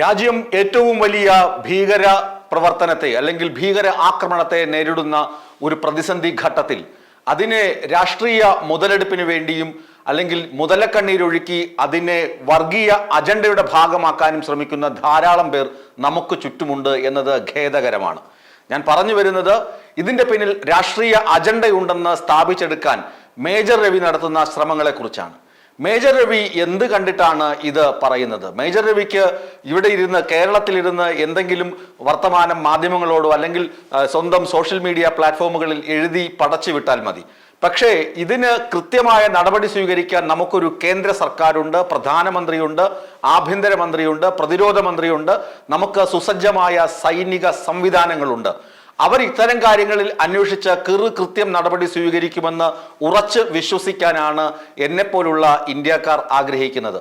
രാജ്യം ഏറ്റവും വലിയ ഭീകര പ്രവർത്തനത്തെ അല്ലെങ്കിൽ ഭീകര ആക്രമണത്തെ നേരിടുന്ന ഒരു പ്രതിസന്ധി ഘട്ടത്തിൽ അതിനെ രാഷ്ട്രീയ മുതലെടുപ്പിന് വേണ്ടിയും അല്ലെങ്കിൽ മുതലക്കണ്ണീരൊഴുക്കി അതിനെ വർഗീയ അജണ്ടയുടെ ഭാഗമാക്കാനും ശ്രമിക്കുന്ന ധാരാളം പേർ നമുക്ക് ചുറ്റുമുണ്ട് എന്നത് ഖേദകരമാണ്. ഞാൻ പറഞ്ഞു വരുന്നത് ഇതിന്റെ പിന്നിൽ രാഷ്ട്രീയ അജണ്ടയുണ്ടെന്ന് സ്ഥാപിച്ചെടുക്കാൻ മേജർ രവി നടത്തുന്ന ശ്രമങ്ങളെക്കുറിച്ചാണ്. മേജർ രവി എന്ത് കണ്ടിട്ടാണ് ഇത് പറയുന്നത്? മേജർ രവിക്ക് ഇവിടെ ഇരുന്ന് കേരളത്തിലിരുന്ന് എന്തെങ്കിലും വർത്തമാനം മാധ്യമങ്ങളോടോ അല്ലെങ്കിൽ സ്വന്തം സോഷ്യൽ മീഡിയ പ്ലാറ്റ്ഫോമുകളിൽ എഴുതി പടച്ചു വിട്ടാൽ മതി. പക്ഷേ ഇതിന് കൃത്യമായ നടപടി സ്വീകരിക്കാൻ നമുക്കൊരു കേന്ദ്ര സർക്കാരുണ്ട് പ്രധാനമന്ത്രിയുണ്ട് ആഭ്യന്തരമന്ത്രിയുണ്ട് പ്രതിരോധ മന്ത്രിയുണ്ട് നമുക്ക് സുസജ്ജമായ സൈനിക സംവിധാനങ്ങളുണ്ട്. അവർ ഇത്തരം കാര്യങ്ങളിൽ അന്വേഷിച്ച് കിറു കൃത്യം നടപടി സ്വീകരിക്കുമെന്ന് ഉറച്ച് വിശ്വസിക്കാനാണ് എന്നെപ്പോലുള്ള ഇന്ത്യക്കാർ ആഗ്രഹിക്കുന്നത്.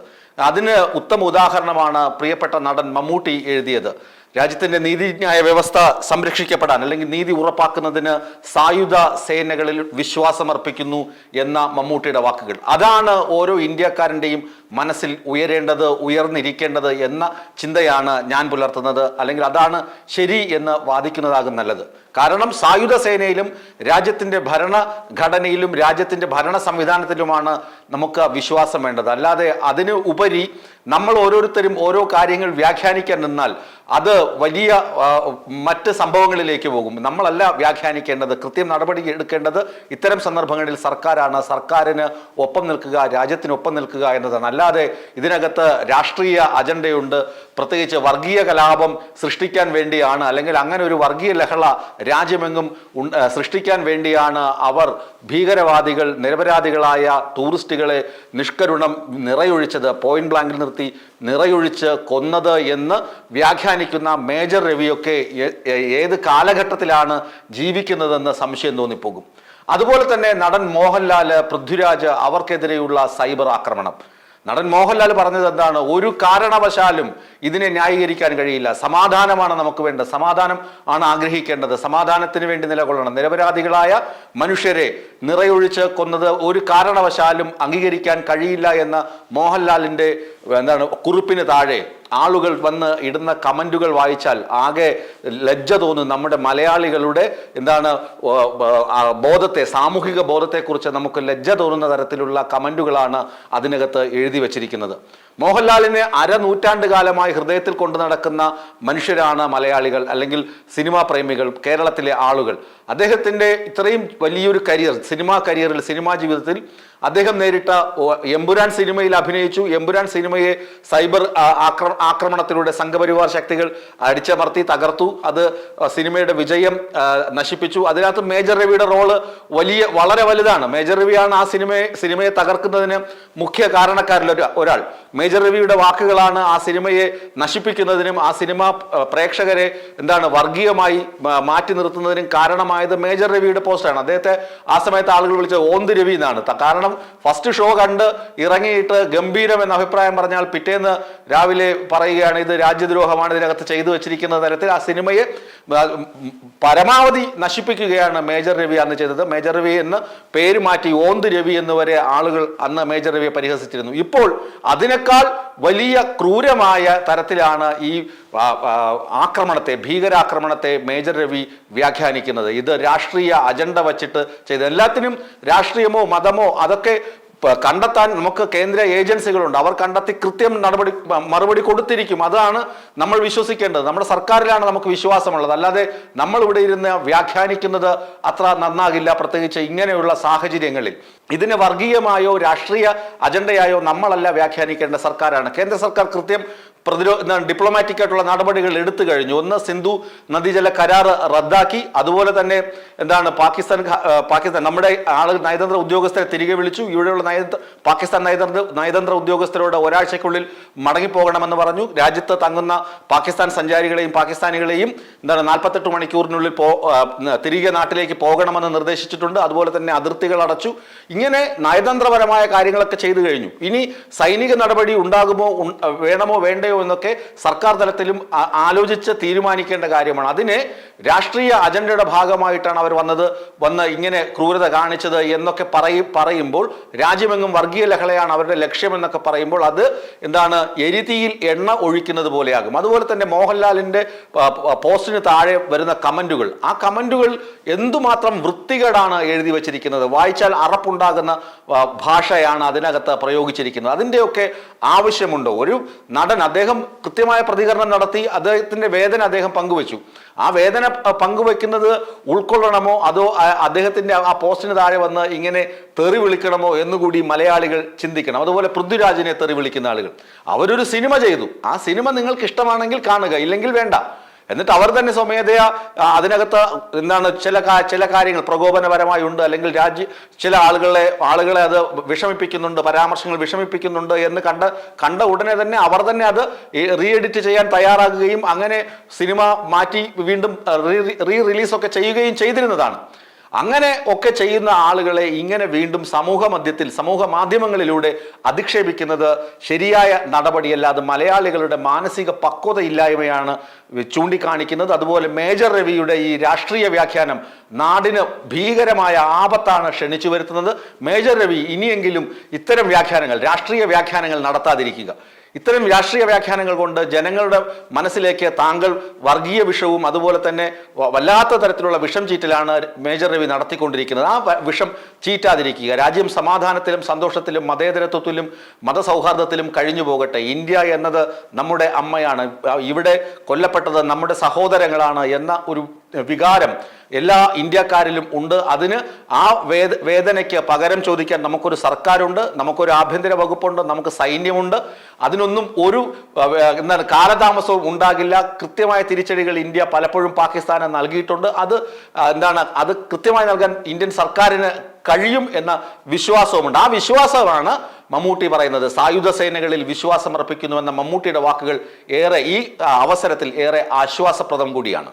അതിന് ഉത്തമ ഉദാഹരണമാണ് പ്രിയപ്പെട്ട നടൻ മമ്മൂട്ടി എഴുതിയത്. രാജ്യത്തിന്റെ നീതിന്യായ വ്യവസ്ഥ സംരക്ഷിക്കപ്പെടാൻ അല്ലെങ്കിൽ നീതി ഉറപ്പാക്കുന്നതിന് സായുധ സേനകളിൽ വിശ്വാസമർപ്പിക്കുന്നു എന്ന മമ്മൂട്ടിയുടെ വാക്കുകൾ. അതാണ് ഓരോ ഇന്ത്യക്കാരന്റെയും മനസ്സിൽ ഉയരേണ്ടത് ഉയർന്നിരിക്കേണ്ടത് എന്ന ചിന്തയാണ് ഞാൻ പുലർത്തുന്നത്. അല്ലെങ്കിൽ അതാണ് ശരി എന്ന് വാദിക്കുന്നതാകും നല്ലത്. കാരണം സായുധ സേനയിലും രാജ്യത്തിന്റെ ഭരണഘടനയിലും രാജ്യത്തിന്റെ ഭരണ സംവിധാനത്തിലുമാണ് നമുക്ക് വിശ്വാസം വേണ്ടത്. അല്ലാതെ അതിന് ഉപരി നമ്മൾ ഓരോരുത്തരും ഓരോ കാര്യങ്ങൾ വ്യാഖ്യാനിക്കാൻ നിന്നാൽ അത് വലിയ മറ്റ് സംഭവങ്ങളിലേക്ക് പോകും. നമ്മളല്ല വ്യാഖ്യാനിക്കേണ്ടത് കൃത്യം നടപടി എടുക്കേണ്ടത് ഇത്തരം സന്ദർഭങ്ങളിൽ സർക്കാരാണ്. സർക്കാരിന് ഒപ്പം നിൽക്കുക രാജ്യത്തിനൊപ്പം നിൽക്കുക എന്നതാണ്. അല്ലാതെ ഇതിനകത്ത് രാഷ്ട്രീയ അജണ്ടയുണ്ട്. പ്രത്യേകിച്ച് വർഗീയ കലാപം സൃഷ്ടിക്കാൻ വേണ്ടിയാണ്. അല്ലെങ്കിൽ അങ്ങനെ ഒരു വർഗീയ ലഹള രാജ്യമെങ്ങും സൃഷ്ടിക്കാൻ വേണ്ടിയാണ് അവർ ഭീകരവാദികൾ നിരപരാധികളായ ടൂറിസ്റ്റുകളെ നിഷ്കരുണം നിറയൊഴിച്ചത് പോയിന്റ് ബ്ലാങ്കിൽ നിർത്തി നിറയൊഴിച്ച് കൊന്നത് എന്ന് വ്യാഖ്യാനിക്കുന്ന മേജർ രവിയൊക്കെ ഏത് കാലഘട്ടത്തിലാണ് ജീവിക്കുന്നതെന്ന് സംശയം തോന്നിപ്പോകും. അതുപോലെ തന്നെ നടൻ മോഹൻലാൽ പൃഥ്വിരാജ് അവർക്കെതിരെയുള്ള സൈബർ ആക്രമണം. നടൻ മോഹൻലാൽ പറഞ്ഞത് എന്താണ്? ഒരു കാരണവശാലും ഇതിനെ ന്യായീകരിക്കാൻ കഴിയില്ല. സമാധാനമാണ് നമുക്ക് വേണ്ടത്. സമാധാനം ആണ് ആഗ്രഹിക്കേണ്ടത്. സമാധാനത്തിന് വേണ്ടി നിലകൊള്ളണം. നിരപരാധികളായ മനുഷ്യരെ നിറയൊഴിച്ച് കൊന്നത് ഒരു കാരണവശാലും അംഗീകരിക്കാൻ കഴിയില്ല എന്ന മോഹൻലാലിന്റെ എന്താണ് കുറിപ്പിന് താഴെ ആളുകൾ വന്ന് ഇടുന്ന കമന്റുകൾ വായിച്ചാൽ ആകെ ലജ്ജ തോന്നും നമ്മുടെ മലയാളികളുടെ എന്താണ് ബോധത്തെ സാമൂഹിക ബോധത്തെക്കുറിച്ച് നമുക്ക് ലജ്ജ തോന്നുന്ന തരത്തിലുള്ള കമന്റുകളാണ് അതിനകത്ത് എഴുതി വച്ചിരിക്കുന്നത്. മോഹൻലാലിനെ അരനൂറ്റാണ്ട് കാലമായി ഹൃദയത്തിൽ കൊണ്ടു നടക്കുന്ന മനുഷ്യരാണ് മലയാളികൾ അല്ലെങ്കിൽ സിനിമാ പ്രേമികൾ കേരളത്തിലെ ആളുകൾ. അദ്ദേഹത്തിന്റെ ഇത്രയും വലിയൊരു കരിയർ സിനിമാ കരിയറിൽ സിനിമാ ജീവിതത്തിൽ അദ്ദേഹം നേരിട്ട എമ്പുരാൻ സിനിമയിൽ അഭിനയിച്ചു. എമ്പുരാൻ സിനിമയെ സൈബർ ആക്ര ആക്രമണത്തിലൂടെ സംഘപരിവാർ ശക്തികൾ അടിച്ചമർത്തി തകർത്തു. അത് സിനിമയുടെ വിജയം നശിപ്പിച്ചു. അതിനകത്ത് മേജർ രവിയുടെ റോൾ വലിയ വളരെ വലുതാണ്. മേജർ രവിയാണ് ആ സിനിമയെ സിനിമയെ തകർക്കുന്നതിന് മുഖ്യ കാരണക്കാരിൽ ഒരാൾ. മേജർ രവിയുടെ വാക്കുകളാണ് ആ സിനിമയെ നശിപ്പിക്കുന്നതിനും ആ സിനിമ പ്രേക്ഷകരെ എന്താണ് വർഗീയമായി മാറ്റി നിർത്തുന്നതിനും കാരണമായത് മേജർ രവിയുടെ പോസ്റ്റാണ്. അദ്ദേഹത്തെ ആ സമയത്ത് ആളുകൾ വിളിച്ചത് ഓന്ത് രവി എന്നാണ്. കാരണം ഫസ്റ്റ് ഷോ കണ്ട് ഇറങ്ങിയിട്ട് ഗംഭീരം എന്ന അഭിപ്രായം പറഞ്ഞാൽ പിറ്റേന്ന് രാവിലെ പറയുകയാണ് ഇത് രാജ്യദ്രോഹമാണ് ഇതിനകത്ത് ചെയ്തു വെച്ചിരിക്കുന്ന തരത്തിൽ ആ സിനിമയെ പരമാവധി നശിപ്പിക്കുകയാണ് മേജർ രവി അന്ന് ചെയ്തത്. മേജർ രവി എന്ന് പേര് മാറ്റി ഓന്ത് രവി എന്ന് വരെ ആളുകൾ അന്ന് മേജർ രവിയെ പരിഹസിച്ചിരുന്നു. ഇപ്പോൾ അതിനേക്കാൾ വലിയ ക്രൂരമായ തരത്തിലാണ് ഈ ആക്രമണത്തെ ഭീകരാക്രമണത്തെ മേജർ രവി വ്യാഖ്യാനിക്കുന്നത്. ഇത് രാഷ്ട്രീയ അജണ്ട വച്ചിട്ട് ചെയ്ത് എല്ലാത്തിനും രാഷ്ട്രീയമോ മതമോ അതൊക്കെ കണ്ടെത്താൻ നമുക്ക് കേന്ദ്ര ഏജൻസികളുണ്ട്. അവർ കണ്ടെത്തി കൃത്യം നടപടി മറുപടി കൊടുത്തിരിക്കും. അതാണ് നമ്മൾ വിശ്വസിക്കേണ്ടത്. നമ്മുടെ സർക്കാരിലാണ് നമുക്ക് വിശ്വാസമുള്ളത്. അല്ലാതെ നമ്മൾ ഇവിടെ ഇരുന്ന് വ്യാഖ്യാനിക്കുന്നത് അത്ര നന്നാകില്ല. പ്രത്യേകിച്ച് ഇങ്ങനെയുള്ള സാഹചര്യങ്ങളിൽ. ഇതിന് വർഗീയമായോ രാഷ്ട്രീയ അജണ്ടയായോ നമ്മളല്ല വ്യാഖ്യാനിക്കേണ്ട സർക്കാരാണ്. കേന്ദ്ര സർക്കാർ കൃത്യം പ്രതിരോധ ഡിപ്ലോമാറ്റിക് ആയിട്ടുള്ള നടപടികൾ എടുത്തു കഴിഞ്ഞു. ഒന്ന് സിന്ധു നദീജല കരാർ റദ്ദാക്കി. അതുപോലെ തന്നെ എന്താണ് പാകിസ്ഥാൻ പാകിസ്ഥാൻ നമ്മുടെ ആളുകൾ നയതന്ത്ര ഉദ്യോഗസ്ഥരെ തിരികെ വിളിച്ചു. ഇവിടെയുള്ള നയതന്ത്ര പാകിസ്ഥാൻ നയതന്ത്ര നയതന്ത്ര ഉദ്യോഗസ്ഥരോട് ഒരാഴ്ചയ്ക്കുള്ളിൽ മടങ്ങിപ്പോകണമെന്ന് പറഞ്ഞു. രാജ്യത്ത് തങ്ങുന്ന പാകിസ്ഥാൻ സഞ്ചാരികളെയും പാകിസ്ഥാനികളെയും എന്താണ് നാൽപ്പത്തെട്ട് മണിക്കൂറിനുള്ളിൽ പോ തിരികെ നാട്ടിലേക്ക് പോകണമെന്ന് നിർദ്ദേശിച്ചിട്ടുണ്ട്. അതുപോലെ തന്നെ അതിർത്തികൾ അടച്ചു. ഇങ്ങനെ നയതന്ത്രപരമായ കാര്യങ്ങളൊക്കെ ചെയ്തു കഴിഞ്ഞു. ഇനി സൈനിക നടപടി ഉണ്ടാകുമോ വേണമോ വേണ്ടയോ വേണ്ടയോ എന്നൊക്കെ സർക്കാർ തലത്തിലും ആലോചിച്ച് തീരുമാനിക്കേണ്ട കാര്യമാണ്. അതിനെ രാഷ്ട്രീയ അജണ്ടയുടെ ഭാഗമായിട്ടാണ് അവർ വന്നത് വന്ന് ഇങ്ങനെ ക്രൂരത കാണിച്ചത് എന്നൊക്കെ പറയും പറയുമ്പോൾ രാജ്യമെങ്ങും വർഗീയ ലഹളയാണ് അവരുടെ ലക്ഷ്യമെന്നൊക്കെ പറയുമ്പോൾ അത് എന്താണ് എരിതിയിൽ എണ്ണ ഒഴിക്കുന്നത് പോലെയാകും. അതുപോലെ തന്നെ പ- പോസ്റ്റിന് താഴെ വരുന്ന കമന്റുകൾ. ആ കമന്റുകൾ എന്തുമാത്രം വൃത്തികേടാണ് എഴുതി വച്ചിരിക്കുന്നത്? വായിച്ചാൽ അറപ്പുണ്ടാകുന്ന ഭാഷയാണ് അതിനകത്ത് പ്രയോഗിച്ചിരിക്കുന്നത്. അതിന്റെയൊക്കെ ആവശ്യമുണ്ടോ? ഒരു നടൻ അദ്ദേഹം കൃത്യമായ പ്രതികരണം നടത്തി അദ്ദേഹത്തിന്റെ വേദന അദ്ദേഹം പങ്കുവച്ചു. ആ വേദന പങ്കുവെക്കുന്നത് ഉൾക്കൊള്ളണമോ അതോ അദ്ദേഹത്തിന്റെ ആ പോസ്റ്റിന് താഴെ വന്ന് ഇങ്ങനെ തെറി വിളിക്കണമോ എന്നുകൂടി മലയാളികൾ ചിന്തിക്കണം. അതുപോലെ പൃഥ്വിരാജിനെ തെറി വിളിക്കുന്ന ആളുകൾ. അവരൊരു സിനിമ ചെയ്തു. ആ സിനിമ നിങ്ങൾക്ക് ഇഷ്ടമാണെങ്കിൽ കാണുക ഇല്ലെങ്കിൽ വേണ്ട. എന്നിട്ട് അവർ തന്നെ സ്വമേധയാ അതിനകത്ത് എന്താണ് ചില ചില കാര്യങ്ങൾ പ്രകോപനപരമായി ഉണ്ട് അല്ലെങ്കിൽ രാജ്യ ചില ആളുകളെ ആളുകളെ അത് വിഷമിപ്പിക്കുന്നുണ്ട് പരാമർശങ്ങൾ വിഷമിപ്പിക്കുന്നുണ്ട് എന്ന് കണ്ട കണ്ട ഉടനെ തന്നെ അവർ തന്നെ അത് റീ എഡിറ്റ് ചെയ്യാൻ തയ്യാറാകുകയും അങ്ങനെ സിനിമ മാറ്റി വീണ്ടും റീ റിലീസ് ഒക്കെ ചെയ്യുകയും ചെയ്തിരുന്നതാണ്. അങ്ങനെ ഒക്കെ ചെയ്യുന്ന ആളുകളെ ഇങ്ങനെ വീണ്ടും സമൂഹ മധ്യത്തിൽ സമൂഹ മാധ്യമങ്ങളിലൂടെ അധിക്ഷേപിക്കുന്നത് ശരിയായ നടപടിയല്ല അത് മലയാളികളുടെ മാനസിക പക്വതയില്ലായ്മയാണ് ചൂണ്ടിക്കാണിക്കുന്നത്. അതുപോലെ മേജർ രവിയുടെ ഈ രാഷ്ട്രീയ വ്യാഖ്യാനം നാടിന് ഭീകരമായ ആപത്താണ് ക്ഷണിച്ചു വരുത്തുന്നത്. മേജർ രവി ഇനിയെങ്കിലും ഇത്തരം വ്യാഖ്യാനങ്ങൾ രാഷ്ട്രീയ വ്യാഖ്യാനങ്ങൾ നടത്താതിരിക്കുക. ഇത്തരം രാഷ്ട്രീയ വ്യാഖ്യാനങ്ങൾ കൊണ്ട് ജനങ്ങളുടെ മനസ്സിലേക്ക് താങ്കൾ വർഗീയ വിഷവും അതുപോലെ തന്നെ വല്ലാത്ത തരത്തിലുള്ള വിഷം ചീറ്റലാണ് മേജർ രവി നടത്തിക്കൊണ്ടിരിക്കുന്നത്. ആ വിഷം ചീറ്റാതിരിക്കുക. രാജ്യം സമാധാനത്തിലും സന്തോഷത്തിലും മതേതരത്വത്തിലും മതസൗഹാർദ്ദത്തിലും കഴിഞ്ഞു പോകട്ടെ. ഇന്ത്യ എന്നത് നമ്മുടെ അമ്മയാണ്. ഇവിടെ കൊല്ലപ്പെട്ടത് നമ്മുടെ സഹോദരങ്ങളാണ് എന്ന ഒരു വികാരം എല്ലാ ഇന്ത്യക്കാരിലും ഉണ്ട്. അതിന് ആ വേദ വേദനയ്ക്ക് പകരം ചോദിക്കാൻ നമുക്കൊരു സർക്കാരുണ്ട് നമുക്കൊരു ആഭ്യന്തര വകുപ്പുണ്ട് നമുക്ക് സൈന്യമുണ്ട്. അതിനൊന്നും ഒരു എന്താണ് കാലതാമസവും ഉണ്ടാകില്ല. കൃത്യമായ തിരിച്ചടികൾ ഇന്ത്യ പലപ്പോഴും പാകിസ്ഥാന് നൽകിയിട്ടുണ്ട്. അത് എന്താണ് അത് കൃത്യമായി നൽകാൻ ഇന്ത്യൻ സർക്കാരിന് കഴിയും എന്ന വിശ്വാസവുമുണ്ട്. ആ വിശ്വാസമാണ് മമ്മൂട്ടി പറയുന്നത്. സായുധ സേനകളിൽ വിശ്വാസം അർപ്പിക്കുന്നുവെന്ന മമ്മൂട്ടിയുടെ വാക്കുകൾ ഏറെ ഈ അവസരത്തിൽ ഏറെ ആശ്വാസപ്രദം കൂടിയാണ്.